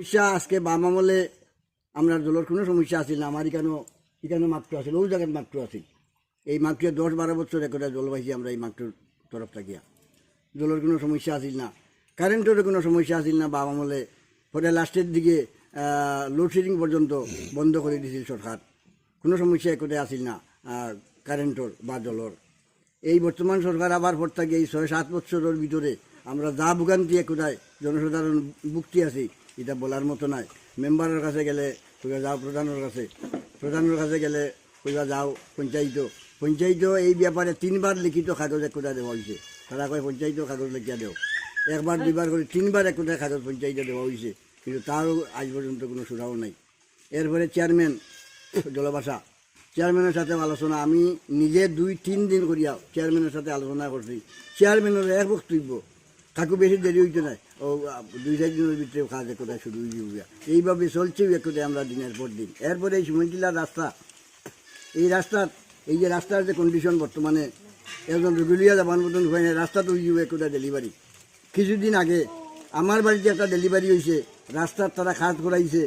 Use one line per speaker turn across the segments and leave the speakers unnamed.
সমস্যা, আজকে বাম আমলে আমরা জলের কোনো সমস্যা আছিল না, আমার এখানেও এখানে মাত্র আছিল ওই জায়গায় মাত্র আছিল। এই মাত্র দশ বারো বছর একটা জল পাইছি আমরা এই মাত্রর তরফ থাকিয়া। জলের কোনো সমস্যা আছিল না, কারেন্টেরও কোনো সমস্যা আছিল না, বাম আমলে পরে লাস্টের দিকে লোডশেডিং পর্যন্ত বন্ধ করে দিয়েছিল সরকার। কোনো সমস্যা একটে আছিল না কারেন্টর বা জলর এই বর্তমান সরকার আবার পর থেকে এই ছয় সাত বছরের ভিতরে আমরা যা ভোগান্তি একটাই জনসাধারণ ভুক্তি আছি এটা বলার মতো নাই। মেম্বারের কাছে গেলে কইবা যাও, প্রধানের কাছে। প্রধানের কাছে গেলে কইবা যাও, পঞ্চায়েত। পঞ্চায়েত এই ব্যাপারে তিনবার লিখিত কাগজ একটা দেওয়া হয়েছে তারা কয় পঞ্চায়েত কাগজ লিখিয়া দেও। একবার, দুইবার করে তিনবার একটা কাগজ পঞ্চায়েতে দেওয়া হয়েছে কিন্তু তারও আজ পর্যন্ত কোনো সুরাও নাই। এরপরে চেয়ারম্যান, জলবাসা। চেয়ারম্যানের সাথে আলোচনা আমি নিজে দুই, তিন দিন করিয়া চেয়ারম্যানের সাথে আলোচনা করছি। চেয়ারম্যানের এক বক্তব্য কাকু বেশি দেরি হইতে নাই ও দুই, চার দিনের ভিতরে কাজ কোথায় শুরু হয়ে এইভাবে চলছে একটু আমরা দিনের পর দিন। এরপরে এই সুমন্টিলার রাস্তা, এই রাস্তার এই যে রাস্তার যে কন্ডিশন বর্তমানে একজন রুগুলিয়া যাবার মতন হয় না, রাস্তা তো হয়ে একটা ডেলিভারি কিছুদিন আগে আমার বাড়িতে একটা ডেলিভারি হয়েছে, রাস্তার তারা খাত করাইছে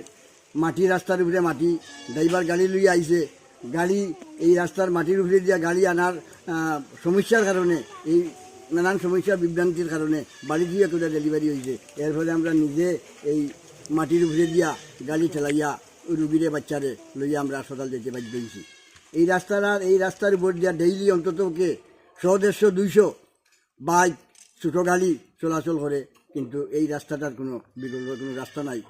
মাটি রাস্তার উপরে মাটি, ড্রাইভার গাড়ি লইয়া আইছে। গাড়ি, এই রাস্তার মাটির উপরে দিয়া গাড়ি আনার সমস্যার কারণে এই নানান সমস্যা বিভ্রান্তির কারণে বাড়ি দিয়ে একটা ডেলিভারি হয়েছে। এর ফলে আমরা নিজে এই মাটির উপরে দিয়া গাড়ি ঠেলাইয়া রুগীরে, বাচ্চারে লইয়া আমরা হাসপাতাল যেতে বাধ্য এই রাস্তার আর এই রাস্তার উপর দিয়া ডেইলি অন্তত কে শো দেড়শো দুইশো বাইক ছোটো গাড়ি চলাচল করে, কিন্তু এই রাস্তাটার কোনো বিকল্প কোনো রাস্তা নাই।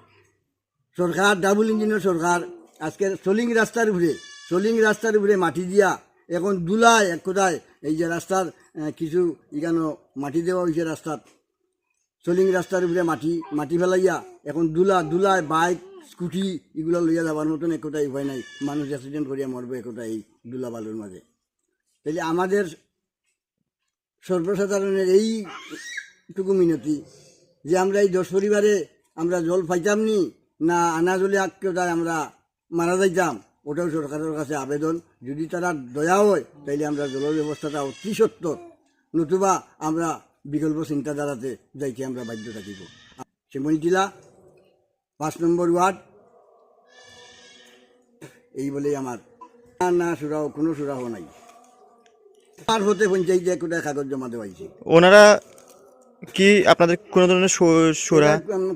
সরকার ডাবল ইঞ্জিনের সরকার আজকে সোলিং রাস্তার উপরে, সোলিং রাস্তার উপরে মাটি দিয়া এখন দুলায়, এক কোথায় এই যে রাস্তার কিছু এখানো মাটি দেওয়া হয়েছে রাস্তার। সোলিং রাস্তার উপরে মাটি মাটি ফেলাইয়া এখন দুলা, দুলায় বাইক, স্কুটি এগুলো লইয়া যাবার মতন একটাই উপায় নাই। মানুষ অ্যাক্সিডেন্ট করিয়া মরবে একটা এই দুলা বালুর মাঝে। তাইলে আমাদের সর্বসাধারণের এইটুকু মিনতি যে আমরা এই দশ পরিবারে আমরা জল পাইতাম নি না আনা জলে আক্কেতায় আমরা মারা যাইতাম। ওটাও সরকারের কাছে আবেদন। যদি তারা দয়া হয় তাইলে আমরা জলের ব্যবস্থাটা অতি সত্তর। নতুবা আমরা বিকল্প চিন্তাধারাতে যাইতে আমরা বাধ্য থাকিব। শিমল জেলা পাঁচ নম্বর ওয়ার্ড। এই বলেই আমার। না না সুরাও কোনো সুরাহ নাই। আর হতে পঞ্চায়েতে একটা কাগজ জমা দেওয়া হয়েছে।
ওনারা কি আপনাদের কোনো ধরনের সোরা?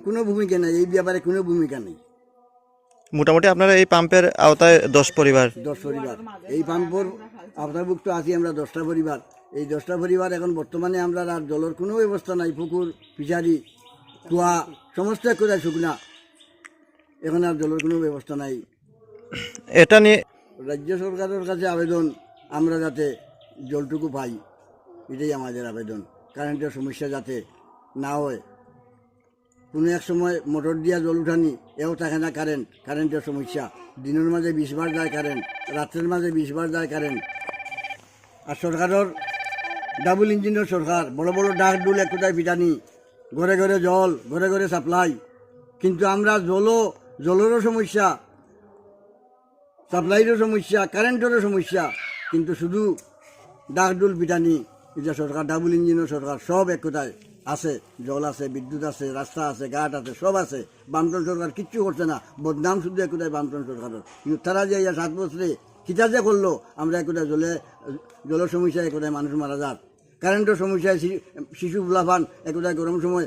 কোনো ভূমিকা নেই এই ব্যাপারে কোনো ভূমিকা নেই।
মোটামুটি আপনারা এই পাম্পের আওতায় দশ পরিবার।
দশ পরিবার। এই পাম্পর আওতাভুক্ত আছি আমরা দশটা পরিবার। এই দশটা পরিবার এখন বর্তমানে আমরা আর জলের কোনো ব্যবস্থা নাই পুকুর ফিশারি কুয়া সমস্ত কোথায় শুকনা। এখন আর জলের কোনো ব্যবস্থা নাই।
এটা নিয়ে
রাজ্য সরকারের কাছে আবেদন আমরা যাতে জলটুকু পাই এটাই আমাদের আবেদন। কারেন্টের সমস্যা যাতে না হয় কোনো এক সময় মোটর দিয়া জল উঠানি, এও থাকে না কারেন্ট কারেন্টের সমস্যা। দিনের মাঝে বিশ বার যায় কারেন্ট রাত্রের মাঝে বিশ বার যায় কারেন্ট আর সরকারের ডাবল ইঞ্জিনের সরকার, বড় বড় ডাক ডুল একটাই পিটানি, ঘরে ঘরে জল, ঘরে ঘরে সাপ্লাই কিন্তু আমরা জলও, জলেরও সমস্যা সাপ্লাইরও সমস্যা কারেন্টেরও সমস্যা। কিন্তু শুধু ডাকডুল পিটানি এটা সরকার ডাবল ইঞ্জিনের সরকার, সব এক কোথায় আছে, জল আছে, বিদ্যুৎ আছে, রাস্তা আছে, ঘাট আছে, সব আছে। বামটন সরকার কিচ্ছু করছে না। বদনাম শুধু এক কোথায় বামটন সরকারের। কিন্তু তারা যে সাত বছরে কিতা যে করল, আমরা এক কোথায় জলে, জলের সমস্যা এক কোথায় মানুষ মারা যাক। কারেন্টের সমস্যায় শিশু বুলাফান এক কোথায় গরম সময়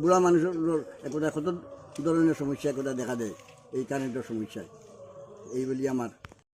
বুড়া মানুষের এক কোথায় কত ধরনের সমস্যা এক কোথায় দেখা দেয়, এই কারেন্টের সমস্যায়। এই বলি আমার